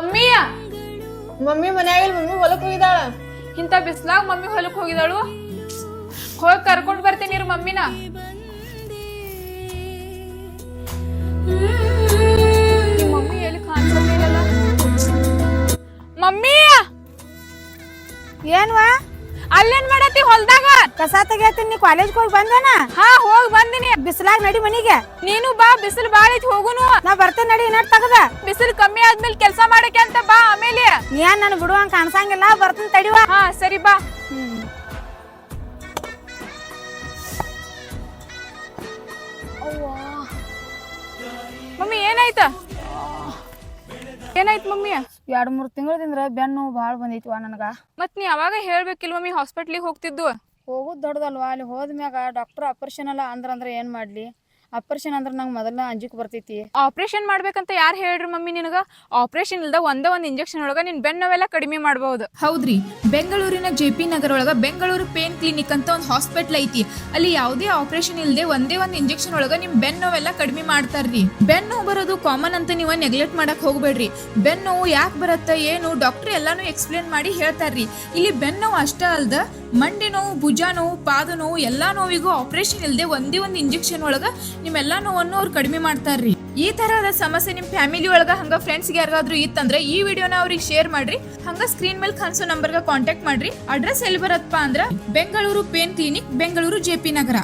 Mummy! Mummy ಮನ್ಯಾಗಿಲ್ಲ mummy ಹೊಲಕ್ ಹೋಗಿದಾಳ ಇಂಥ ಬಿಸ್ಲಾಗ mummy ಹೊಲಕ್ ಹೋಗಿದಾಳು ಹೋಗಿ ಕರ್ಕೊಂಡು ಬರ್ತೀನಿ ಇರು ಮಮ್ಮಿನ. ಮಮ್ಮಿ ಎಲ್ಲಿ ಕಾಣಿಸಲ್ಲ ಮಮ್ಮಿ! ಏನ್ವಾ? ಅಲ್ಲೇನ್ ಮಾಡತ್ತಿ ಹೊಲ್ದಾಗ? ಕಸ ತೆಗಿಯತ್ತೀನಿ ನೀ ಕಾಲೇಜ್ಗೆ ಹೋಗಿ ಬಂದೇನ? ಹಾ ಹೋಗ್ ಬಂದಿನಿ. ಬಿಸಿಲಾಗ ನಡಿ ಮನಿಗೆ. ನೀನು ಬಾ ಬಿಸಿಲು ಬಾಳ ಐತಿ ಹೋಗುನು. ನಾ ಬರ್ತೇನೆ ನಡಿ ಇನ್ನಟ್ ತಗದ. ಬಿಸಿಲು ಕಮ್ಮಿ ಆದ್ಮೇಲೆ ಕೆಲಸ ಮಾಡಕ್ಕೆ ಅಂತ ಬಾ ಆಮೇಲೆ. ಏನ್ ನನ್ ಬಿಡುವಂಗ ಕಾಣ್ಸಂಗಿಲ್ಲ ಬರ್ತೇನೆ ತಡಿವಾ ಹಾ ಸರಿ ಬಾ. ಮಮ್ಮಿ ಏನಾಯ್ತ? ಏನಾಯ್ತು ಮಮ್ಮಿ? ಎರಡ್ ಮೂರು ತಿಂಗಳದಿಂದ ಬೆನ್ನು ಭಾಳ ಬಂದೈತಿವಾ ನನಗೆ. ಮತ್ ನೀ ಅವಾಗ ಹೇಳ್ಬೇಕಿಲ್ವ ಮಮ್ಮಿ ಹಾಸ್ಪಿಟ್ಲಿಗೆ ಹೋಗ್ತಿದ್ದು ಹೋಗುದ್ ದೊಡ್ಡದಲ್ವಾ ಅಲ್ಲಿ ಹೋದ್ಮ್ಯಾಗ ಡಾಕ್ಟರ್ ಆಪರೇಷನ್ ಅಲ್ಲ ಅಂದ್ರೆ ಏನ್ ಮಾಡ್ಲಿ? ಆಪರೇಷನ್ ಅಂದ್ರೆ ನಂಗೆ ಮೊದಲ ಅಂಜಿಕ್ ಬರ್ತೈತಿ. ಆಪರೇಷನ್ ಮಾಡ್ಬೇಕಂತ ಯಾರು ಹೇಳ್ರಿ ಮಮ್ಮಿ ನಿನಗ? ಆಪರೇಷನ್ ಇಲ್ದ ಒಂದೇ ಒಂದ್ ಇಂಜೆಕ್ಷನ್ ಒಳಗ ನಿನ್ ಬೆನ್ನವೆಲ್ಲ ಕಡಿಮೆ ಮಾಡಬಹುದು. ಹೌದ್ರಿ. ಬೆಂಗಳೂರಿನ ಜೆ ಪಿ ನಗರ ಒಳಗ ಬೆಂಗಳೂರು ಪೇನ್ ಕ್ಲಿನಿಕ್ ಅಂತ ಒಂದು ಹಾಸ್ಪಿಟಲ್ ಐತಿ. ಅಲ್ಲಿ ಯಾವುದೇ ಆಪರೇಷನ್ ಇಲ್ಲದೆ ಒಂದೇ ಒಂದು ಇಂಜೆಕ್ಷನ್ ಒಳಗ ನಿಮ್ ಬೆನ್ನು ನೋವೆಲ್ಲ ಕಡಿಮೆ ಮಾಡ್ತಾರ್ರಿ. ಬೆನ್ನು ನೋವು ಬರೋದು ಕಾಮನ್ ಅಂತ ನೀವು ನೆಗ್ಲೆಕ್ಟ್ ಮಾಡಕ್ ಹೋಗ್ಬೇಡ್ರಿ. ಬೆನ್ನು ನೋವು ಯಾಕೆ ಬರುತ್ತೆ ಏನು ಡಾಕ್ಟರ್ ಎಲ್ಲಾನು ಎಕ್ಸ್ಪ್ಲೇನ್ ಮಾಡಿ ಹೇಳ್ತಾರ್ರಿ. ಇಲ್ಲಿ ಬೆನ್ನು ನೋವು ಅಷ್ಟೇ ಅಲ್ದ ಮಂಡಿ ನೋವು, ಭುಜ ನೋವು, ಪಾದ ನೋವು, ಎಲ್ಲಾ ನೋವಿಗೂ ಆಪರೇಷನ್ ಇಲ್ಲದೆ ಒಂದೇ ಒಂದು ಇಂಜೆಕ್ಷನ್ ಒಳಗ ನಿಮ್ಮೆಲ್ಲ ನೋವನ್ನು ಅವ್ರು ಕಡಿಮೆ ಮಾಡ್ತಾರ್ರಿ. ಈ ತರಹದ ಸಮಸ್ಯೆ ನಿಮ್ಮ ಫ್ಯಾಮಿಲಿ ಒಳಗ, ಹಂಗ ಫ್ರೆಂಡ್ಸ್ಗೆ ಯಾರಿಗಾದ್ರೂ ಇತ್ತಂದ್ರೆ ಈ ವಿಡಿಯೋನ ಅವ್ರಿಗೆ ಶೇರ್ ಮಾಡ್ರಿ. ಹಂಗ ಸ್ಕ್ರೀನ್ ಮೇಲೆ ಕಾಣಿಸೋ ನಂಬರ್ಗೆ ಕಾಂಟ್ಯಾಕ್ಟ್ ಮಾಡ್ರಿ. ಅಡ್ರೆಸ್ ಎಲ್ಲಿ ಬರತ್ತಪ್ಪ ಅಂದ್ರ Bengaluru pain clinic Bengaluru J P Nagar.